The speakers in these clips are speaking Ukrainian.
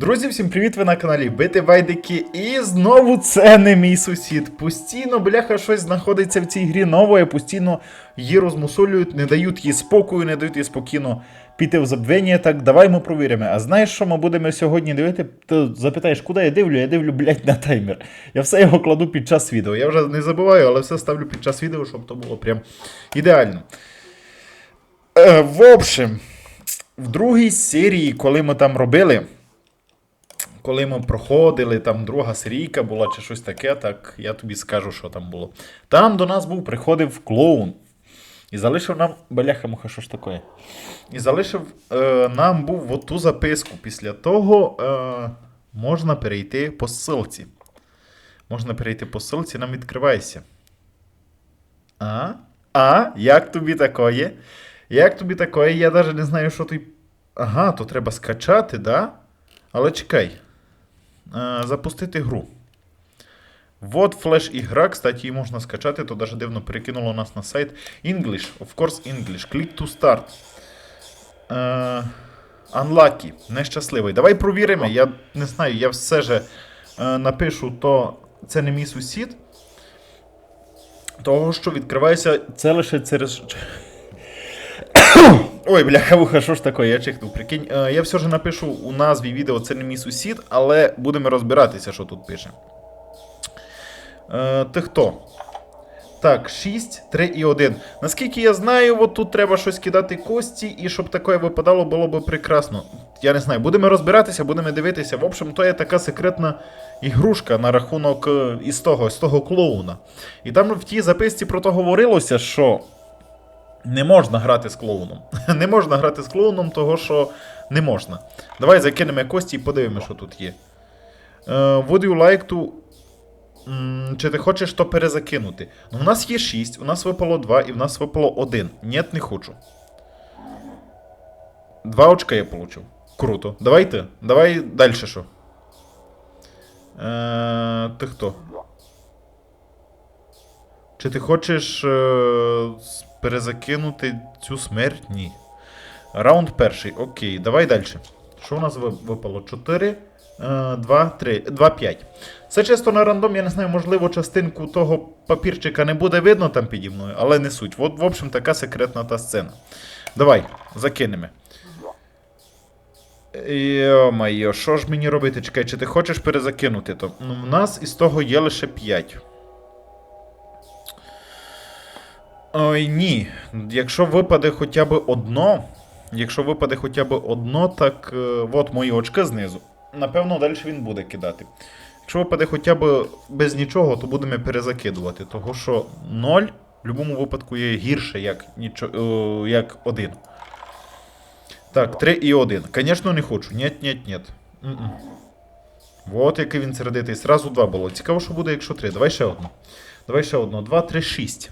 Друзі, всім привіт! Ви на каналі Бити Байдики. І знову це не мій сусід. Постійно, бляха, щось знаходиться в цій грі нове, постійно її розмусолюють, не дають їй спокою, не дають їй спокійно піти в забвення. Так, давай ми провіримо. А знаєш, що ми будемо сьогодні дивити? Ти запитаєш, куди я дивлю? Я дивлю, блядь, на таймер. Я все його кладу під час відео. Я вже не забуваю, але все ставлю під час відео, щоб то було прям ідеально. Е, в общем, в другій серії, коли ми там робили коли ми проходили, там друга серійка була чи щось таке, так я тобі скажу, що там було. Там до нас був приходив клоун. І залишив нам. Бляха муха, що ж таке? І залишив е, нам був от ту записку. Після того е, можна перейти по ссылці. Можна перейти по ссылці, нам відкривається. А? А? Як тобі такое? Як тобі такое? Я навіть не знаю, що ти. Ага, то треба скачати, да? Але чекай. Е, запустити гру. Вот флеш-ігра, кстати, її можна скачати, то даже дивно перекинуло нас на сайт. English, of course, English. Click to start. Е, unlucky, нещасливий. Давай провіримо. Я не знаю, я все же е, напишу, то це не мій сусід. Того, що відкривається, це лише через. Ой, бляха вуха, що ж таке, я чихнув. Прикинь, Е, я все ж напишу у назві відео це не мій сусід, але будемо розбиратися, що тут пише. Е, ти хто? Так, 6, 3 і 1. Наскільки я знаю, от тут треба щось кидати кості, і щоб таке випадало, було б прекрасно. Я не знаю, будемо розбиратися, будемо дивитися. В общем, то є така секретна ігрушка на рахунок е, із того, з того клоуна. І там в тій записці про то говорилося, що не можна грати з клоуном. не можна грати з клоуном, того що не можна. Давай закинемо кості і подивимося, що тут є. Е, would you like to. Чи ти хочеш то перезакинути? Ну, у нас є 6, у нас випало 2 і в нас випало 1. Ні, не хочу. Два очка я получив. Круто. Давай ти. Давай далі що. Е, ти хто? Чи ти хочеш с- перезакинути цю смерть? Ні. Раунд перший. Окей, давай далі. Що у нас випало? 4, 2, 3, 2, 5. Це чисто на рандом, я не знаю, можливо, частинку того папірчика не буде видно там піді мною, але не суть. От, в общем, така секретна та сцена. Давай, закинемо. Йо-майо, що ж мені робити? Чекай, чи ти хочеш перезакинути то? Ну, в нас із того є лише 5. Ой, ні. Якщо випаде хоча б одно. Якщо випаде хоча б одно, так. е, от мої очки знизу. Напевно, далі він буде кидати. Якщо випаде хоча б без нічого, то будемо перезакидувати. Того що 0 в будь-якому випадку є гірше, як, нічо, е, як 1. Так, 3 і 1. Звісно, не хочу. Нет, нет. М-м. Вот який він сердитий. Сразу 2 було. Цікаво, що буде, якщо 3. Давай ще одну. Давай ще одну. 2, 3, 6.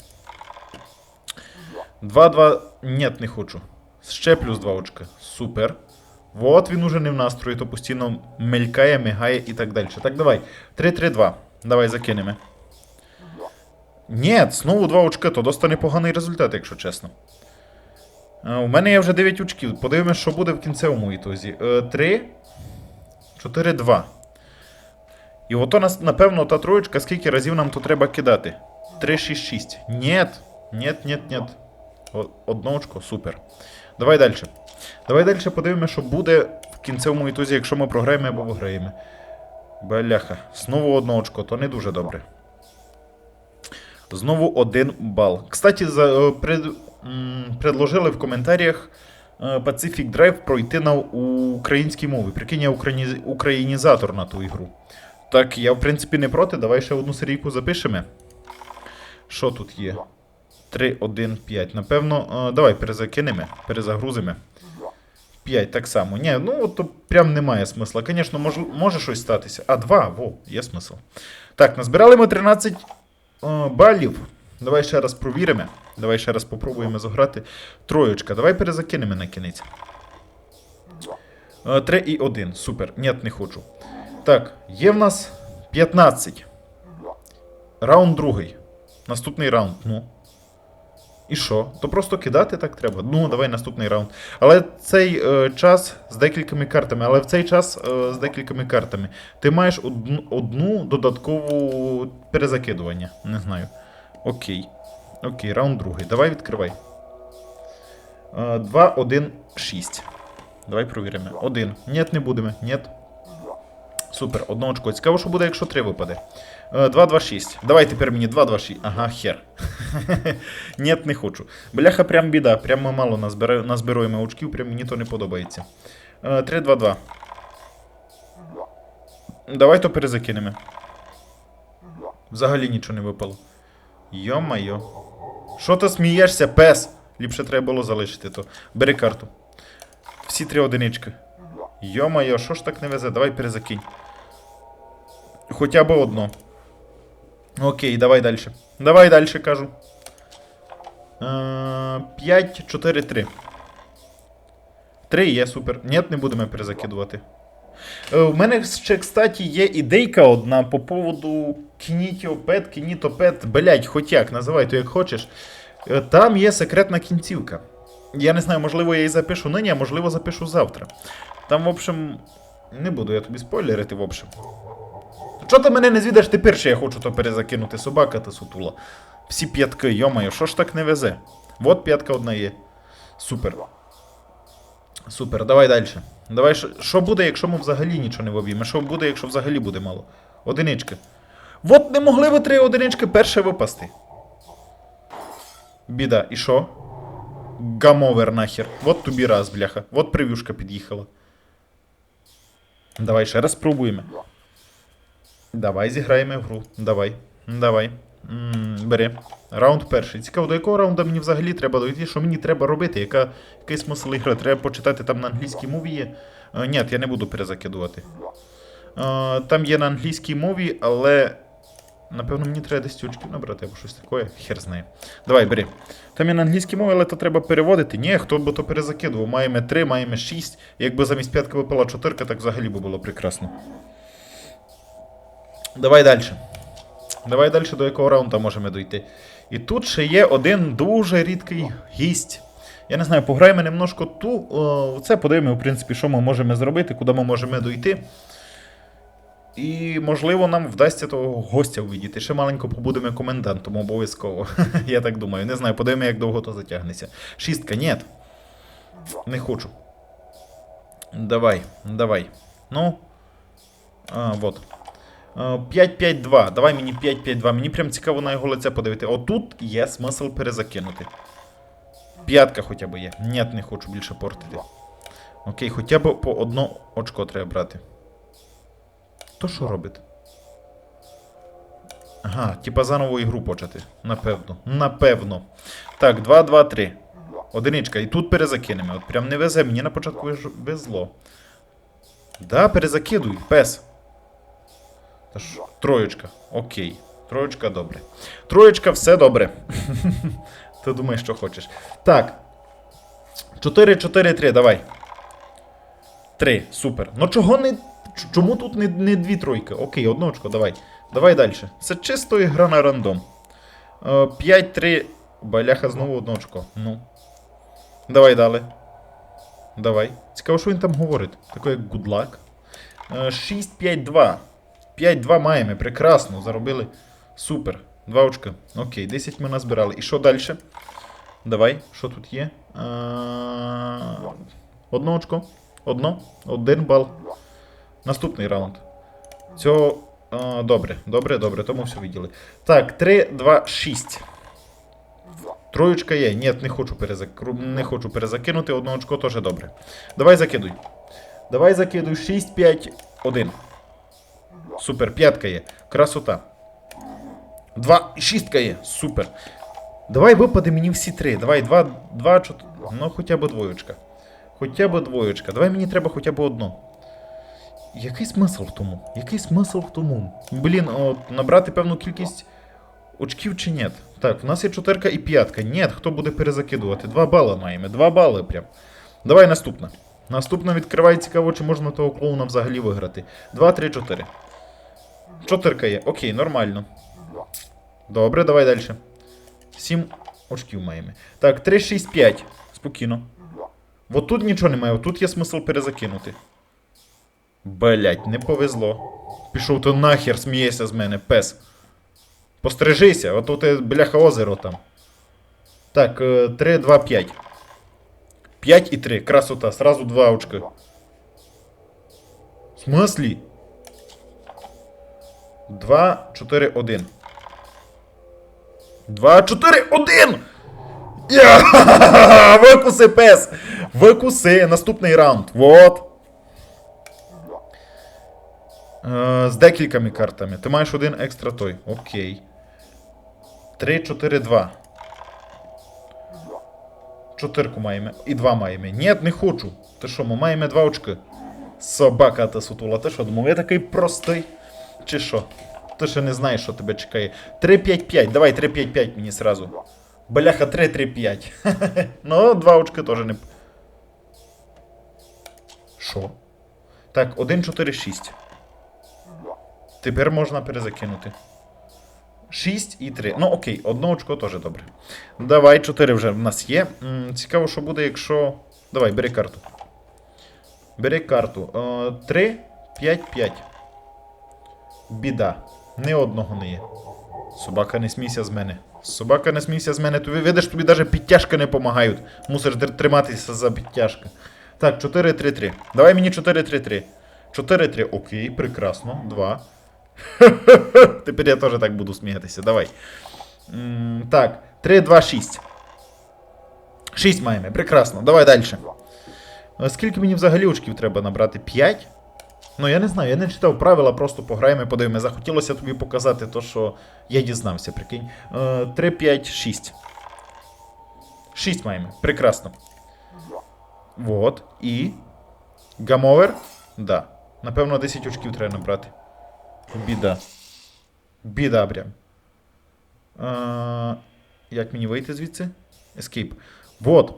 2, 2. Нет, не хочу. Ще плюс 2 очка. Супер. Вот він уже не в настрої, то постійно мелькає, мигає і так далі. Так, давай. 3, 3, 2. Давай закинемо. Ні, знову 2 очки, то досить непоганий результат, якщо чесно. Е, У мене є вже 9 очків. Подивимось, що буде в кінцевому ітозі. 3, 4, 2. І ото напевно, та троєчка, скільки разів нам то треба кидати? 3, 6, 6. Нет. Нет, нет. О- Одно очко, супер. Давай далі. Давай далі подивимося, що буде в кінцевому ітозі, якщо ми програємо або виграємо. Бляха. Знову одно очко, то не дуже добре. Знову один бал. Кстати, за, е, пред, м, предложили в коментарях е, Pacific Drive пройти на українській мові. Прикинь, я україні- українізатор на ту ігру. Так, я в принципі не проти. Давай ще одну серійку запишемо. Що тут є? 3, 1, 5. Напевно, е, давай перезакинемо, перезагрузимо. 5 так само. Ні, ну то прям немає смисла. Звісно, може, може щось статися. А, 2, во, є смисл. Так, назбирали ми 13 е, балів. Давай ще раз провіримо. Давай ще раз попробуємо заграти. Троєчка. Давай перезакинемо на кінець. 3 і 1. Супер. Ні, не хочу. Так, є в нас 15. Раунд другий. Наступний раунд, ну. І що? То просто кидати так треба. Ну, давай наступний раунд. Але цей е, час з декількома картами, але в цей час е, з декількома картами. Ти маєш одну, одну додаткову перезакидування. Не знаю. Окей. Окей, раунд другий. Давай відкривай. 2, 1, 6. Давай провіримо. Один. Нет, не будемо. Нет. Супер, одно очко. Цікаво, що буде, якщо 3 випаде. 2, 2, 6. Давай тепер мені 2, 2, 6. Ага, хер. Нет, не хочу. Бляха, прям біда. Прям ми мало назбира- назбируємо очків, прям мені то не подобається. 3, 2, 2. Давай то перезакинемо. Взагалі нічого не випало. Йо-майо. Що ти смієшся, пес? Ліпше треба було залишити то. Бери карту. Всі три одинички. Йо-майо, що ж так не везе? Давай перезакинь. Хоча б одно. Окей, давай далі. Давай далі, кажу. 5, 4, 3. 3 є, супер. Ні, не будемо перезакидувати. Е, У мене ще, кстати, є ідейка одна по поводу Кінітіопет, Кінітопет, блять, хоч як, називай то як хочеш. Е, Там є секретна кінцівка. Я не знаю, можливо, я її запишу нині, а можливо запишу завтра. Там, в общем, не буду я тобі спойлерити, в общем. Чого ти мене не звідаш тепер, що я хочу то перезакинути, собака та сутула. Всі п'ятки, йомаю, що ж так не везе? Вот п'ятка одна є. Супер. Супер, давай далі. Давай, що- буде, якщо ми взагалі нічого не воб'ємо? Що буде, якщо взагалі буде мало? Одинички. Вот не могли ви три одинички перше випасти. Біда, і що? Гамовер нахер. Вот тобі раз, бляха. Вот прев'юшка під'їхала. Давай ще раз спробуємо. Давай зіграємо в гру. Давай. Давай. м бери. Раунд перший. Цікаво, до якого раунду мені взагалі треба дойти, що мені треба робити, яка, який смисл ігри? Треба почитати там на англійській мові є. Е, ні, я не буду перезакидувати. Е, там є на англійській мові, але. Напевно, мені треба 10 очків набрати або щось таке, хер знає. Давай, бери. Там є на англійській мові, але то треба переводити. Ні, хто б то перезакидував. Маємо 3, маємо 6. Якби замість п'ятки випала чотирка, так взагалі би було прекрасно. Давай далі. Давай далі до якого раунду можемо дойти. І тут ще є один дуже рідкий гість. Я не знаю, пограємо немножко ту. О, це подивимо, в принципі, що ми можемо зробити, куди ми можемо дойти. І, можливо, нам вдасться того гостя увидіти. Ще маленько побудемо комендантом, обов'язково. Я так думаю. Не знаю, подивимо, як довго то затягнеться. Шістка, ні. Не хочу. Давай, давай. Ну. А, вот. 5-5-2. Давай мені 5-5-2. Мені прям цікаво на його лице подивити. Отут є смисл перезакинути. П'ятка хоча б є. Ні, не хочу більше портити. Окей, хоча б по одно очко треба брати. То що робить? Ага, типа заново ігру почати. Напевно. Напевно. Так, 2, 2, 3. Одиничка. І тут перезакинемо. От прям не везе, мені на початку везло. Да, перезакидуй, пес. Троєчка. Окей. Троєчка добре. Троєчка, все добре. Ти думаєш, що хочеш. Так. 4, 4, 3, давай. 3, супер. Ну чого не. Чому тут не, не дві тройки? Окей, одно очко, давай. Давай далі. Це чисто гра на рандом. 5, 3. Баляха знову одно очко. Ну. Давай далі. Давай. Цікаво, що він там говорить. Таке як good luck. 6, 5, 2. 5-2 маємо, прекрасно, заробили. Супер. Два очка. Окей, 10 ми назбирали. І що далі? Давай, що тут є? А... Одно очко. Одно. Один бал. Наступний раунд. Цього. А, добре, добре, добре, тому все виділи. Так, 3, 2, 6. Троєчка є. Ні, не хочу, перезак... не хочу перезакинути. Одно очко теж добре. Давай закидуй. Давай закидуй 6, 5, 1. Супер, п'ятка є. Красота. Два, шістка є. Супер. Давай випаде мені всі три. Давай, два, два, чот... Ну, хоча б двоєчка. Хоча б двоєчка. Давай мені треба хоча б одно. Який смисл в тому? Який смисл в тому? Блін, от, набрати певну кількість очків чи ні? Так, в нас є чотирка і п'ятка. Ні, хто буде перезакидувати? Два бали маємо. Два бали прям. Давай наступна. Наступна відкриває цікаво, чи можна того клоуна взагалі виграти. Два, три, чотири. Чотирка є. Окей, нормально. Добре, давай далі. 7, очків маємо. Так, 3, 6, 5. Спокійно. От тут нічого немає, тут є смисл перезакинути. Блять, не повезло. Пішов то нахер, смієшся з мене, пес. Пострижися, от тут е, бляха озеро там. Так, 3, 2, 5. 5 і 3. Красота, сразу 2 очки. В смислі? 2, 4, 1. 2, 4, 1! Я! Викуси, пес! Викуси! Наступний раунд. Вот. Е, з декількома картами. Ти маєш один екстра той. Окей. 3, 4, 2. Чотирку маємо. І два маємо. Ні, не хочу. Ти що, ми маємо два очки. Собака та сутула. Ти що, думав, я такий простий? Чи що? Ти ще не знаєш, що тебе чекає. 3-5-5. Давай 3-5-5 мені сразу. Бляха 3-3-5. ну, два очки теж не. Що? Так, 1-4-6. Тепер можна перезакинути. 6 і 3. Ну окей, одно очко теж добре. Давай, 4 вже в нас є. М, Цікаво, що буде, якщо. Давай, бери карту. Бери карту. 3, 5, 5. Біда. Ні одного не є. Собака, не смійся з мене. Собака, не смійся з мене. Тобі видиш, тобі навіть підтяжки не допомагають. Мусиш триматися за підтяжки. Так, 4, 3, 3. Давай мені 4, 3, 3. 4, 3. Окей, прекрасно. 2. Тепер я теж так буду сміятися. Давай. Так, 3, 2, 6. 6 маємо. Прекрасно. Давай далі. Скільки мені взагалі очків треба набрати? 5? Ну, я не знаю, я не читав правила, просто пограємо і подивимося. Захотілося тобі показати то, що я дізнався, прикинь. Е, 3, 5, 6. 6 маємо. Прекрасно. Вот. І. Гамовер? Да. Напевно, 10 очків треба набрати. Біда. Біда прям. Е, як мені вийти звідси? Escape. Вот.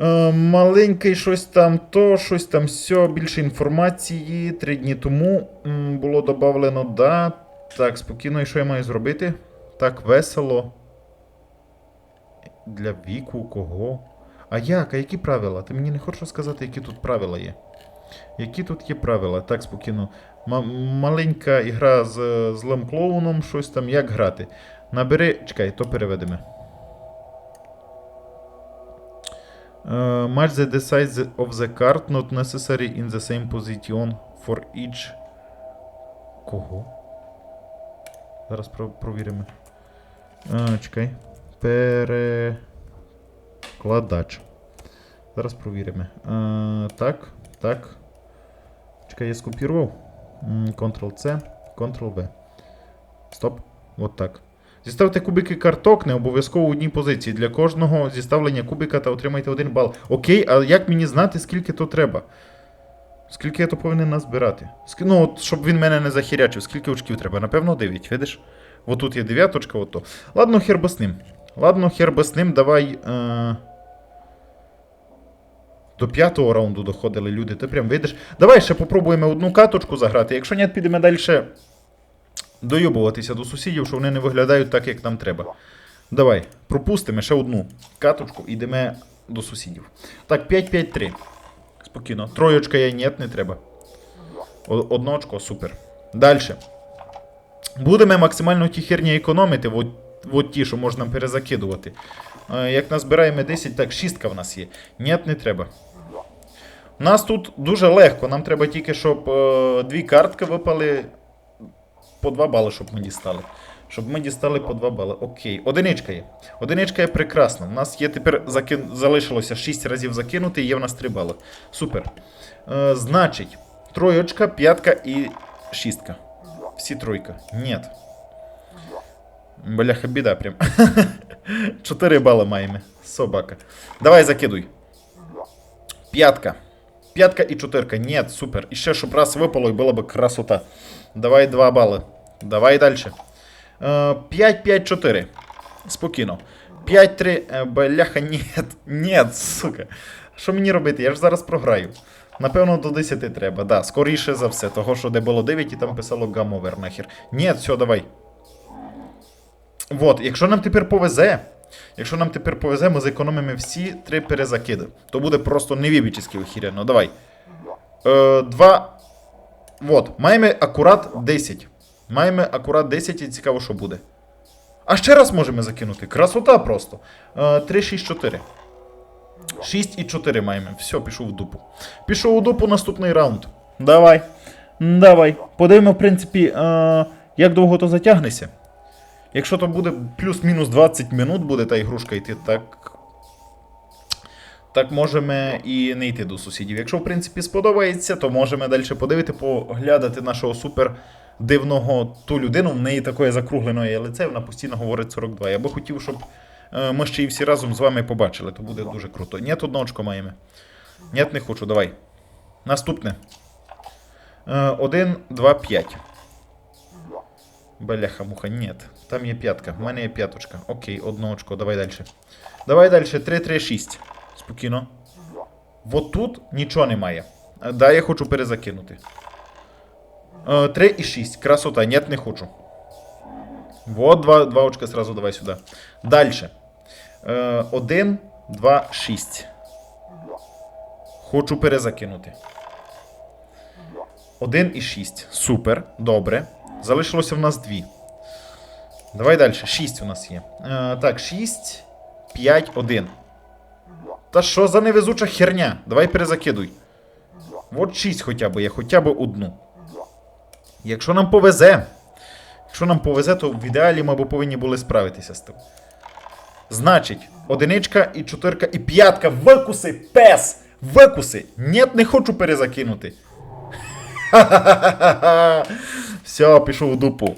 Е, маленький щось там то, щось там все, більше інформації. Три дні тому було додавлено, да. Так, спокійно, і що я маю зробити? Так, весело. Для віку кого? А як? А які правила? Ти мені не хочеш сказати, які тут правила є? Які тут є правила? Так, спокійно. М- маленька ігра з е, злим клоуном, щось там, як грати. Набери. Чекай, то переведемо. Uh, match the size of the card not necessary in the same position for each. Кого? Зараз про- провіримо. А, чекай. Перекладач. Зараз провіримо. А, так, так. Чекай, я скопірував. Ctrl-C, Ctrl-V. Стоп. От так. Зіставте кубики карток не обов'язково у одній позиції. Для кожного зіставлення кубика та отримайте один бал. Окей, а як мені знати, скільки то треба? Скільки я то повинен назбирати? Ск... Ну, от, щоб він мене не захірячив, скільки очків треба? Напевно, 9, видиш? От тут є дев'яточка, ото. Ладно, хер би з ним. Ладно, хер би з ним, давай. Е... До п'ятого раунду доходили люди, ти прям видиш. Давай ще попробуємо одну каточку заграти. Якщо ні, підемо далі доюбуватися до сусідів, що вони не виглядають так, як нам треба. Давай, пропустимо ще одну каточку і йдемо до сусідів. Так, 5-5-3. Спокійно. Троєчка є, ні, не треба. Одно очко, супер. Далі. Будемо максимально ті херні економити, от, от ті, що можна перезакидувати. Е, Як назбираємо 10, так, шістка в нас є. Ні, не треба. У нас тут дуже легко. Нам треба тільки, щоб е, дві картки випали по 2 бали, щоб ми дістали. Щоб ми дістали по 2 бали. Окей. Одиничка є. Одиничка є прекрасна. У нас є тепер закин... залишилося 6 разів закинути, і є в нас 3 бали. Супер. Е, значить, троєчка, п'ятка і шістка. Всі тройка. Ні. Бляха, біда прям. 4 бали маємо. Собака. Давай закидуй. П'ятка. П'ятка і чотирка. Ні, супер. І ще щоб раз випало, і була б красота. Давай 2 бали. Давай далі. 5-5-4. Спокійно. 5-3. Е, Бляха, ні. Ні, сука. Що мені робити? Я ж зараз програю. Напевно, до 10 треба. Да, скоріше за все. Того, що де було 9 і там писало гамовер нахер. Ні, все, давай. Вот, якщо нам тепер повезе, Якщо нам тепер повезе, ми зекономимо всі три перезакиди. То буде просто невібічний охіряно. Давай. Е, два. Вот, маємо акурат 10. Маємо акурат 10 і цікаво, що буде. А ще раз можемо закинути. Красота просто. Е, 3, 6, 4. 6 і 4 маємо. Все, пішов у дупу. Пішов у дупу наступний раунд. Давай. Давай. Подивимо, в принципі, е, як довго то затягнеться. Якщо то буде плюс-мінус 20 минут буде та ігрушка йти, так. Так можемо і не йти до сусідів. Якщо, в принципі, сподобається, то можемо далі подивити, поглядати нашого супер дивного ту людину. В неї такої закругленої лице, вона постійно говорить 42. Я би хотів, щоб е, ми ще й всі разом з вами побачили. То буде дуже круто. Ні, одне очко маємо. Ні, не хочу, давай. Наступне. Е, 1, 2, 5. Бляха муха, ні. Там є п'ятка. В мене є п'яточка. Окей, одне очко, давай далі. Давай далі. 3, 3, 6. Спокійно. Вот тут нічого немає. Е, Да, я хочу перезакинути. 3 і 6. Красота. Нет, не хочу. Вот, два, два очка сразу давай сюди. Дальше. 1, 2, 6. Хочу перезакинути. 1 і 6. Супер. Добре. Залишилося в нас 2. Давай далі. 6 у нас є. Е, так, 6, 5, 1. Та що за невезуча херня? Давай перезакидуй. От 6 хоча б є, хоча б одну. Якщо нам повезе. Якщо нам повезе, то в ідеалі ми б повинні були справитися з тим. Значить, одиничка і чотирка і п'ятка. Викуси, пес! Викуси! Нет, не хочу перезакинути. Все, пішов у дупу.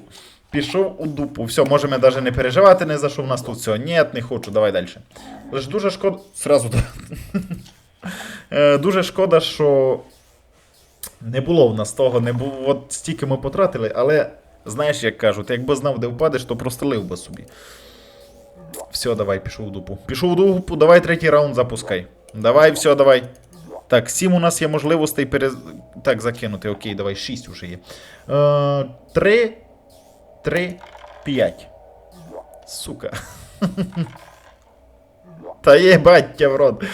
Пішов у дупу. Все, можемо навіть не переживати, не за що в нас тут все. Ні, не хочу, давай далі. Лиш дуже шкода. Сразу. Е, Дуже шкода, що не було в нас того, не було. От стільки ми потратили, але знаєш, як кажуть, якби знав, де впадеш, то простелив би собі. Все, давай, пішов у дупу. Пішов у дупу, давай третій раунд запускай. Давай, все, давай. Так, 7 у нас є можливостей перез... Так, закинути. Окей, давай, 6 уже є. Е, 3, 3, 5. Сука. Та є баття в рот.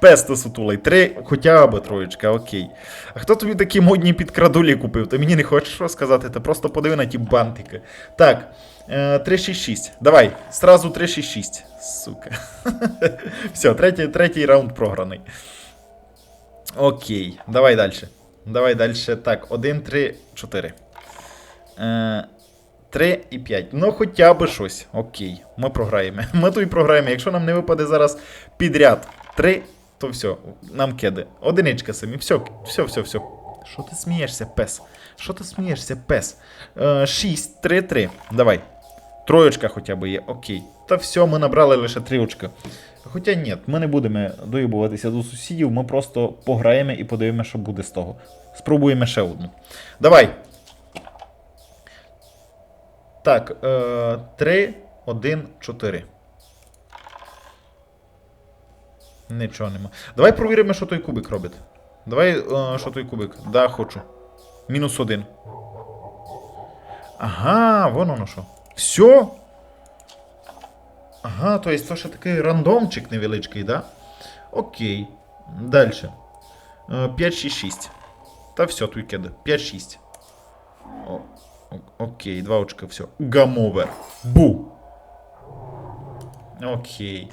Песто сутулий. Три, хоча б троєчка, окей. А хто тобі такі модні підкрадулі купив? Ти мені не хочеш розказати? Ти просто подиви на ті бантики. Так, е, 366. Давай, сразу 366. Сука. Все, третій, третій раунд програний. Окей, давай далі. Давай далі. Так, 1, 3, 4. Е, 3 і 5. Ну, хоча б щось. Окей, ми програємо. Ми тут і програємо. Якщо нам не випаде зараз підряд 3, то все, нам кеди. Одиничка самі. Все, все, все, все. Що ти смієшся, пес? Що ти смієшся, пес? Е, 6, 3, 3. Давай. Троєчка хоча б є, окей. Та все, ми набрали лише три очка. Хоча ні, ми не будемо доїбуватися до сусідів, ми просто пограємо і подивимося, що буде з того. Спробуємо ще одну. Давай. Так, е, 3, 1, 4. Нічого нема. Давай провіримо, що той кубик робить. Давай, е, що той кубик. Да, хочу. Мінус один. Ага, вон воно що. Все. Ага, то есть то ще такий рандомчик невеличкий, да? Окей. Дальше. 5, 6, 6. Та все, тут кеда. 5, 6. О, о- окей, два очка, все. Гамовер. Бу. Окей.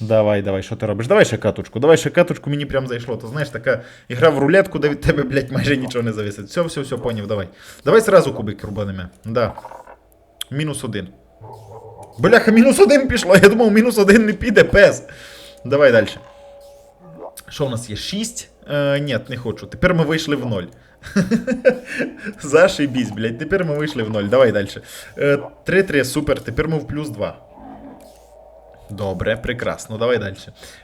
Давай, давай, що ти робиш? Давай ще каточку, давай ще каточку, мені прям зайшло. То знаєш, така ігра в рулетку, де від тебе, блядь, майже нічого не зависить. Все, все, все, поняв, давай. Давай сразу кубик рубанемо. Да. Мінус один. Бляха, мінус один пішло. Я думав, мінус один не піде, пес. Давай далі. Що у нас є? 6? Е, ні, не хочу. Тепер ми вийшли в 0. Зашибісь, блядь. Тепер ми вийшли в 0. Давай далі. Е, 3-3, супер. Тепер ми в плюс 2. Добре, прекрасно. Давай далі.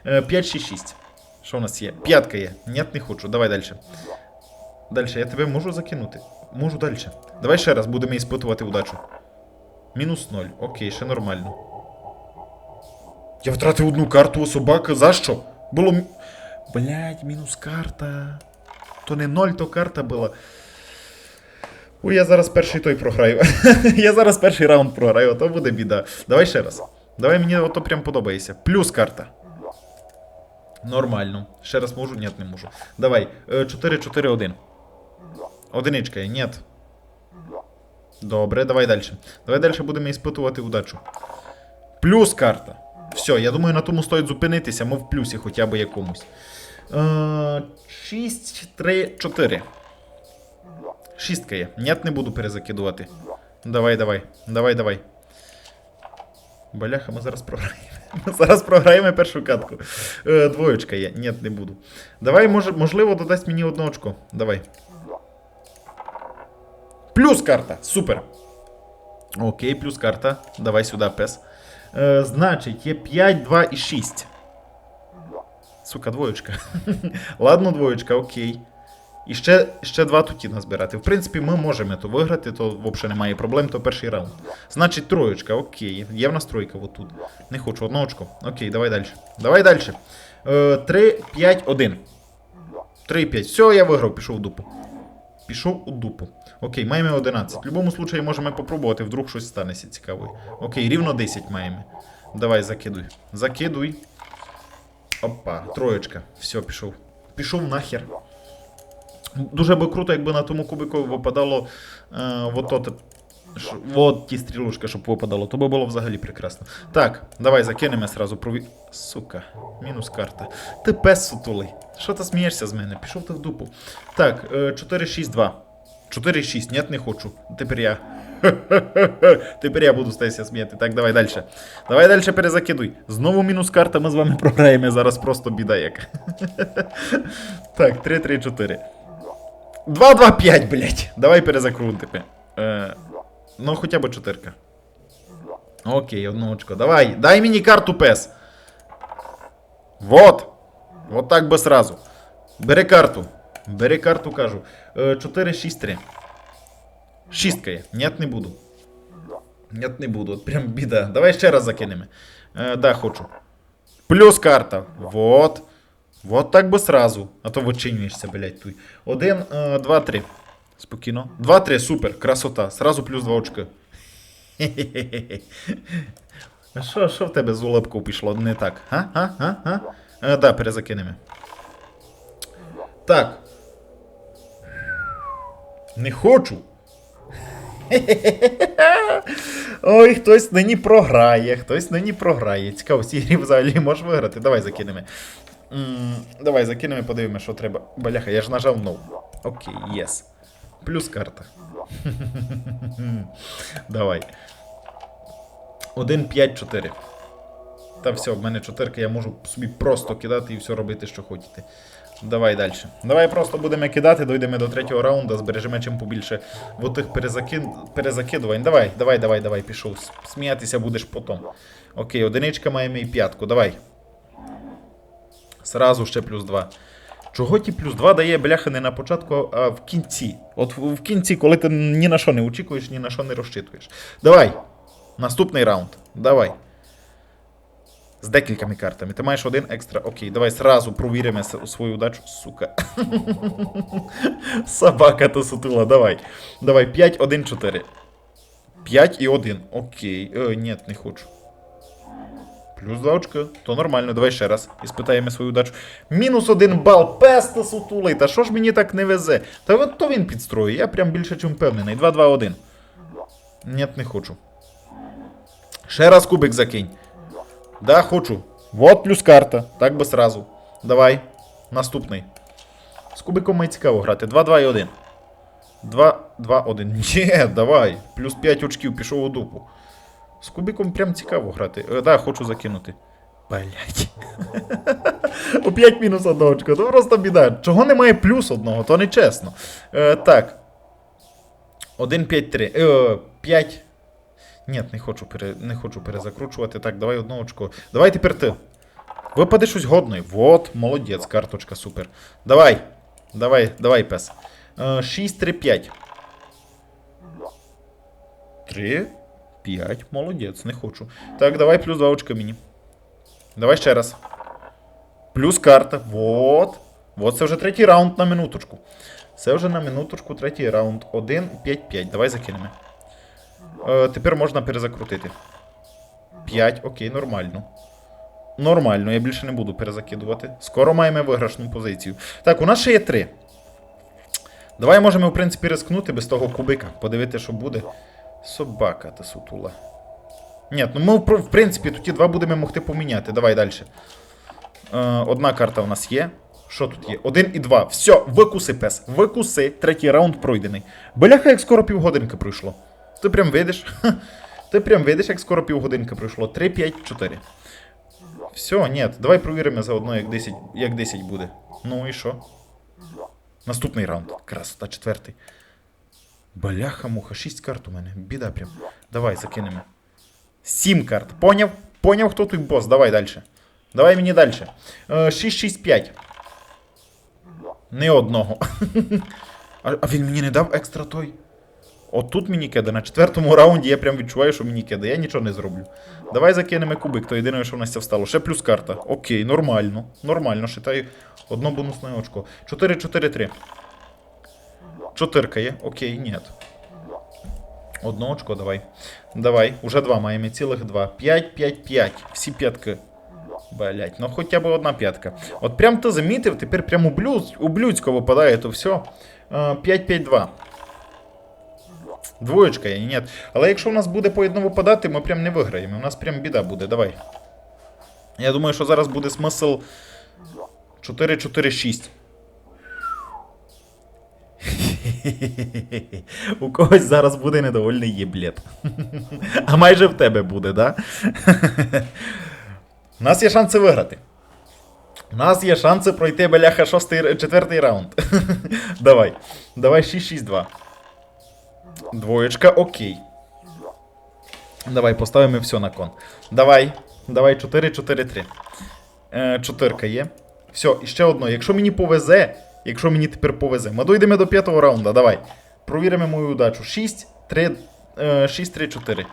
Е, 5-6-6. Що у нас є? П'ятка є. Ні, не хочу. Давай далі. Далі, я тебе можу закинути? Можу далі. Давай ще раз будемо іспитувати удачу. Мінус 0. Окей, ще нормально. Я втратив одну карту у собаки. За що? Було. Блять, мінус карта. То не 0, то карта була. Ой, я зараз перший той програю. я зараз перший раунд програю, а то буде біда. Давай ще раз. Давай мені ото прям подобається. Плюс карта. Нормально. Ще раз можу? Ні, не можу. Давай. 4-4-1. Одиничка ні. Добре, давай далі. Давай далі будемо іспитувати удачу. Плюс карта. Все, я думаю, на тому стоїть зупинитися, ми в плюсі хоча б якомусь. Е, 6, 3, 4. Шістка є. Нет, не буду перезакидувати. Давай, давай. Давай, давай. Бляха, ми зараз програємо. Ми зараз програємо першу катку. Е, двоєчка є. Ні, не буду. Давай, може, можливо, додасть мені одне очко. Давай. Плюс карта. Супер. Окей, плюс карта. Давай сюди, пес. Е, значить, є 5, 2 і 6. Сука, двоєчка. Ладно, двоєчка, окей. І ще, ще два туті назбирати. В принципі, ми можемо то виграти, то взагалі немає проблем, то перший раунд. Значить, троєчка, окей. Є в нас тройка отут. Не хочу, одно очко. Окей, давай далі. Давай далі. Е, 3, 5, 1. 3, 5. Все, я виграв, пішов в дупу. Пішов у дупу. Окей, маємо 11. В будь-якому случаї можемо попробувати, вдруг щось станеться цікаве. Окей, рівно 10 маємо. Давай, закидуй. Закидуй. Опа, троєчка. Все, пішов. Пішов нахер. Дуже би круто, якби на тому кубику випадало е, вот, от, ш- вот ті стрілушки, щоб випадало, то би було взагалі прекрасно. Так, давай закинемо сразу. Прові... Сука, мінус карта. Ти пес сутулий. Що ти смієшся з мене? Пішов ти в дупу. Так, е, 4-6-2. 4-6, нет, не хочу. Тепер я. Тепер я буду статися сміяти. Так, давай далі. Давай далі перезакидуй. Знову мінус карта, ми з вами програємо. Зараз просто біда як. так, 3-3-4. 2-2-5, блядь. Давай перезакрутимо. Е, ну, хоча б чотирка. Окей, одно очко. Давай, дай мені карту пес. Вот. Вот так би сразу. Бери карту. Бери карту, кажу. Е, 4-6-3. Шістка є. Нет, не буду. Нет, не буду. Прям біда. Давай ще раз закинемо. Е, да, хочу. Плюс карта. Вот. Вот так би сразу. А то вичинюєшся, блядь, туй. Один, е, два, три. Спокійно. Два, три, супер, красота. Сразу плюс два очки. А Що, що в тебе з улыбкою пішло не так? Га? Га? Га? Га? Е, да, перезакинемо. Так. Не хочу. Ой, хтось нині програє, хтось нині програє. Цікаво, ці грі взагалі можеш виграти. Давай закинемо. Давай закинемо, і подивимося, що треба. Бляха, я ж нажав no. Окей, єс. Плюс карта. Давай. 1, 5, 4. Та все, в мене чотирка, я можу собі просто кидати і все робити, що хочете. Давай далі. Давай просто будемо кидати, дойдемо до третього раунду, збережемо чим побільше в тих перезакин... перезакидувань. Давай, давай, давай, давай, пішов. Сміятися будеш потім. Окей, одиничка маємо і п'ятку, давай. Сразу ще плюс 2. Чого ті плюс 2 дає бляха не на початку, а в кінці. От в кінці, коли ти ні на що не очікуєш, ні на що не розчитуєш. Давай. Наступний раунд. Давай. З декількома картами. Ти маєш один екстра. Окей, давай сразу провіримо свою удачу. Сука. Собака то сутула, давай. Давай, 5, 1, 4. 5 і 1. Окей. Е, ні, не хочу. Плюс 2 очка. То нормально, давай ще раз. І спитаємо свою удачу. Мінус один бал. Песта сутулий. Та що ж мені так не везе? Та от то він підстроює, я прям більше чим впевнений. 2, 2, 1. Ні, не хочу. Ще раз кубик закинь. Да, хочу. Вот плюс карта. Так би сразу. Давай. Наступний. З кубиком мені цікаво грати. 2, 2 і 1. 2, 2, 1. Ні, давай. Плюс 5 очків пішов у дупу. З кубиком прям цікаво грати. Е, да, хочу закинути. Блять. Опять мінус одна очка. То просто біда. Чого немає плюс одного, то не чесно. Е, так. 1, 5, 3. Е, 5. Ні, не хочу, пере, не хочу перезакручувати. Так, давай одно очко. Давай тепер ти. Випаде щось годне. Вот, молодець, карточка, супер. Давай. Давай, давай, пес. Е, 6, 3, 5. 3, 5, молодець, не хочу. Так, давай плюс 2 очка мені. Давай ще раз. Плюс карта. Вот. Вот це вже третій раунд на минуточку. Це вже на минуточку третій раунд. 1, 5, 5. Давай закинемо. Е, тепер можна перезакрутити. 5, окей, нормально. Нормально, я більше не буду перезакидувати. Скоро маємо виграшну позицію. Так, у нас ще є 3. Давай можемо, в принципі, рискнути без того кубика. Подивити, що буде. Собака та сутула. Ні, ну ми, в принципі, тут ті два будемо могти поміняти. Давай далі. Е, одна карта у нас є. Що тут є? Один і два. Все, викуси, пес. Викуси. Третій раунд пройдений. Бляха, як скоро півгодинки пройшло. Ти прям видиш? Ти прям видиш, як скоро півгодинки пройшло. 3, 5, 4. Все, ні, давай провіримо заодно, як 10, як 10 буде. Ну і що? Наступний раунд. Красота, четвертий. Бляха, муха, 6 карт у мене. Біда прям. Давай, закинемо. 7 карт. Поняв? Поняв, хто тут бос. Давай далі. Давай мені далі. 6-6-5. Не одного. а він мені не дав екстра той. От тут мені кида. На четвертому раунді я прям відчуваю, що мені. Я нічого не зроблю. Давай закинемо кубик, то єдине, що в нас це встало. Ще плюс карта. Окей, нормально. Нормально. Шитаю одно бонусне очко. 4-4-3. Чотирка є. Окей, ні. Одно очко давай. Давай. Уже два маємо. Цілих два. 5, 5, 5. Всі п'ятки. Блять, ну хоча б одна п'ятка. От прям ти замітив, тепер прям у блюдсько випадає, то все. 5-5-2. Двоєчка є, ні. Але якщо у нас буде по одному випадати, ми прям не виграємо. У нас прям біда буде, давай. Я думаю, що зараз буде смисл 4-4-6. У когось зараз буде недовольний єблет. А майже в тебе буде, да? У нас є шанси виграти. У нас є шанси пройти, бляха, шостий, четвертий раунд. Давай. Давай 6-6-2. Двоєчка, окей. Давай, поставимо все на кон. Давай. Давай 4-4-3. Е, чотирка є. Все, і ще одно. Якщо мені повезе, якщо мені тепер повезе, ми дойдемо до п'ятого раунда. Давай. Провіримо мою удачу. 6, 3, е, 6, 3, 4.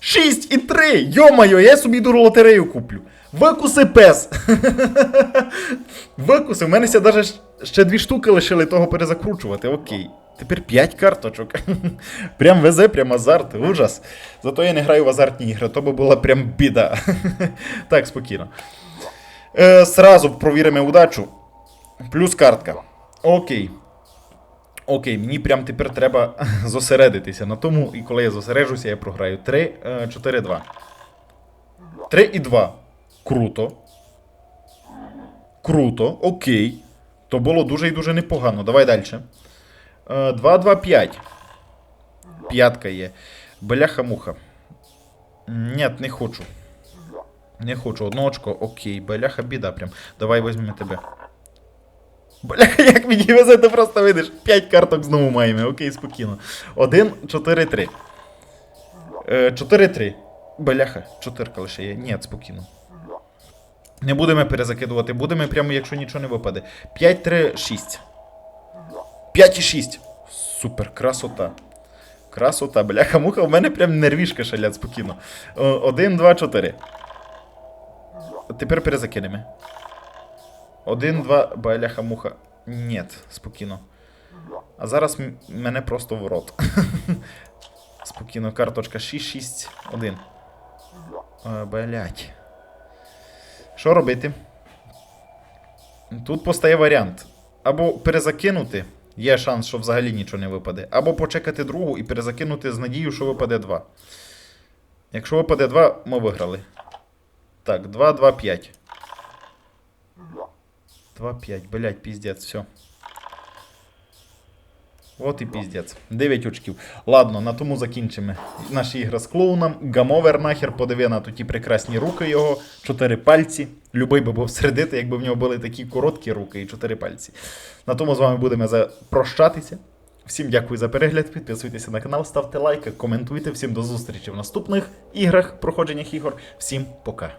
6 і 3! Йо-моє, я собі йду лотерею куплю. Викуси пес. Викуси. У мене ся даже ще дві штуки лишили того перезакручувати. Окей. Тепер 5 карточок. прям везе, прям азарт. Ужас. Зато я не граю в азартні ігри, то би була прям біда. так, спокійно. Е, сразу провіримо удачу. Плюс картка. Окей. Окей, мені прям тепер треба зосередитися на тому, і коли я зосереджуся, я програю 3, 4, 2. 3 і 2. Круто. Круто, окей. То було дуже і дуже непогано. Давай далі. 2, 2, 5. П'ятка є. Бляха-муха. Ні, не хочу. Не хочу. Одно очко, окей. Бляха, біда прям. Давай візьмемо тебе. Бляха, як мені везе, ти просто видиш. 5 карток знову маємо. Окей, спокійно. 1, 4, 3. 4, 3. Бляха, чотирка лише є. Ні, спокійно. Не будемо перезакидувати, будемо прямо, якщо нічого не випаде. 5, 3, 6. 5 і 6. Супер, красота. Красота, бляха, муха, у мене прям нервішка шалять спокійно. 1, 2, 4. Тепер перезакинемо. Один, два, бляха, муха. Нет, спокійно. А зараз мене просто в рот. спокійно, карточка 6, 6, 1. Е, Блять. Що робити? Тут постає варіант. Або перезакинути, є шанс, що взагалі нічого не випаде. Або почекати другу і перезакинути з надією, що випаде 2. Якщо випаде 2, ми виграли. Так, 2, 2, 5. 2-5, блять, піздець, все. От і піздець. 9 очків. Ладно, на тому закінчимо наші ігри з клоуном. Гамовер нахер подиви на ті прекрасні руки його, 4 пальці. Любий би був сердити, якби в нього були такі короткі руки і 4 пальці. На тому з вами будемо прощатися. Всім дякую за перегляд. Підписуйтеся на канал, ставте лайки, коментуйте. Всім до зустрічі в наступних іграх, проходженнях ігор. Всім пока.